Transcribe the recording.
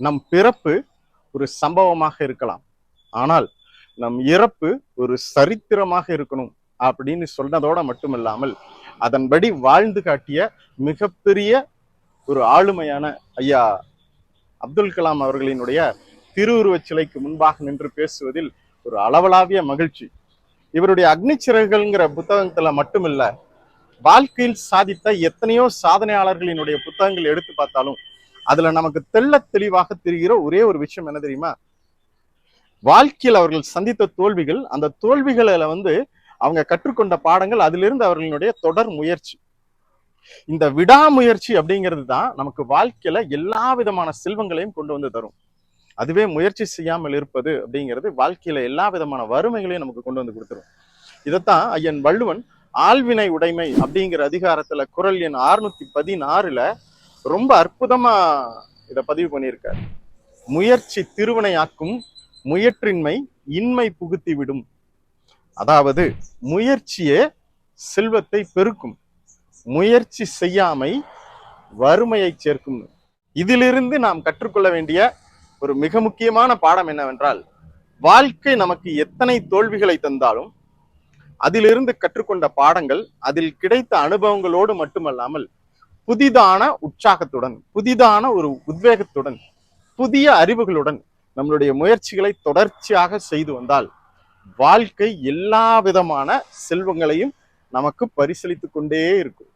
நம் பிறப்பு ஒரு சம்பவமாக இருக்கலாம். ஆனால் நம் இறப்பு ஒரு சரித்திரமாக இருக்கணும் அப்படின்னு சொன்னதோட மட்டுமில்லாமல் அதன்படி வாழ்ந்து காட்டிய மிகப்பெரிய ஒரு ஆளுமையான ஐயா அப்துல் கலாம் அவர்களினுடைய திருவுருவச் சிலைக்கு முன்பாக நின்று பேசுவதில் ஒரு அளவலாவிய மகிழ்ச்சி. இவருடைய அக்னிச்சிறகுகள்ங்கிற புத்தகத்துல மட்டுமில்ல வாழ்க்கையில் சாதித்த எத்தனையோ சாதனையாளர்களினுடைய புத்தகங்கள் எடுத்து பார்த்தாலும் அதுல நமக்கு தெள்ள தெளிவாக தெரிகிற ஒரே ஒரு விஷயம் என்ன தெரியுமா? வாழ்க்கையில் அவர்கள் சந்தித்த தோல்விகள் அந்த தோல்விகளில் வந்து அவங்க கற்றுக்கொண்ட பாடங்கள் அதிலிருந்து அவர்களினுடைய தொடர் முயற்சி. இந்த விடாமுயற்சி அப்படிங்கிறது தான் நமக்கு வாழ்க்கையில எல்லா விதமான செல்வங்களையும் கொண்டு வந்து தரும். அதுவே முயற்சி செய்யாமல் இருப்பது அப்படிங்கிறது வாழ்க்கையில எல்லா விதமான வறுமைகளையும் நமக்கு கொண்டு வந்து கொடுத்துரும். இதைத்தான் ஐயன் வள்ளுவன் ஆழ்வினை உடைமை அப்படிங்கிற அதிகாரத்துல குரல் எண் அறுநூத்தி பதினாறுல ரொம்ப அற்புதமா இதை பதிவு பண்ணியிருக்காரு. முயற்சி திருவினையாக்கும் முயற்றின்மை இன்மை புகுத்தி விடும். அதாவது முயற்சியே செல்வத்தை பெருக்கும். முயற்சி செய்யாமை வறுமையை சேர்க்கும். இதிலிருந்து நாம் கற்றுக்கொள்ள வேண்டிய ஒரு மிக முக்கியமான பாடம் என்னவென்றால் வாழ்க்கை நமக்கு எத்தனை தோல்விகளை தந்தாலும் அதிலிருந்து கற்றுக்கொண்ட பாடங்கள் அதில் கிடைத்த அனுபவங்களோடு மட்டுமல்லாமல் புதிதான உற்சாகத்துடன் புதிதான ஒரு உத்வேகத்துடன் புதிய அறிவுகளுடன் நம்மளுடைய முயற்சிகளை தொடர்ச்சியாக செய்து வந்தால் வாழ்க்கை எல்லா விதமான செல்வங்களையும் நமக்கு பரிசளித்துக் கொண்டே இருக்கும்.